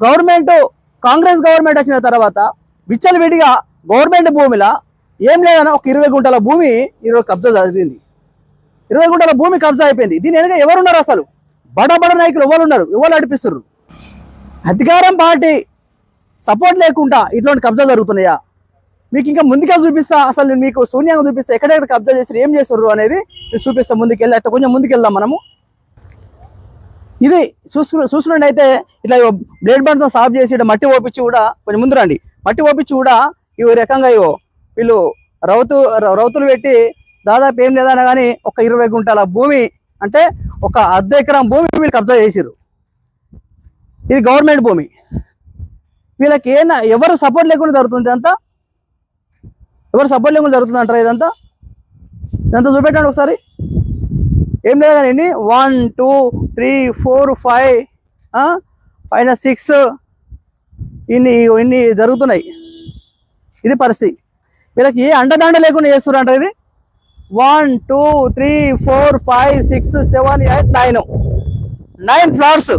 Government Congress government వచ్చిన తర్వాత విచ్చలవిడిగా గవర్నమెంట్ భూమిలో ఏం లేదన్న ఒక ఇరవై గుంటల భూమి ఈరోజు కబ్జా జరిగింది. ఇరవై గుంటల భూమి కబ్జా అయిపోయింది. దీని వెనక ఎవరున్నారు అసలు? బడ బడ నాయకులు ఎవరు ఉన్నారు ఎవరు నడిపిస్తున్నారు అధికారం పార్టీ సపోర్ట్ లేకుండా ఇటువంటి కబ్జా జరుగుతున్నాయా? మీకు ఇంకా ముందుగా చూపిస్తా అసలు నేను మీకు శూన్యంగా చూపిస్తా ఎక్కడెక్కడ కబ్జా చేసి ఏం చేస్తారు అనేది చూపిస్తా. ముందుకెళ్ళి అట్లా కొంచెం ముందుకెళ్దాం మనము. ఇది చూసుకు అయితే ఇట్లా బ్లేడ్ బండ్తో సాఫ్ చేసి ఇట్లా మట్టి ఓపించి కూడా కొంచెం ముందు రండి. మట్టి ఓపించి కూడా ఈ రకంగా ఇవో వీళ్ళు రౌతు రౌతులు పెట్టి దాదాపు ఏం లేదన్నా కానీ ఒక ఇరవై గుంటల భూమి అంటే ఒక అర్ధ ఎకరం భూమి వీళ్ళు కబ్జా చేసిరు ఇది గవర్నమెంట్ భూమి. వీళ్ళకి ఏమైనా ఎవరు సపోర్ట్ లేకుండా జరుగుతుంది అంతా ఎవరు సపోర్ట్ లేకుండా జరుగుతుంది అంటారా ఇదంతా? ఇదంతా చూపెట్టండి ఒకసారి. ఏం లేదు కానీ one two three four five పైన సిక్స్ ఇన్ని ఇన్ని జరుగుతున్నాయి. ఇది పరిస్థితి. వీళ్ళకి ఏ అండదండ లేకుండా చేస్తున్నారు అంటే ఇది? One two three four five six seven eight nine nine flats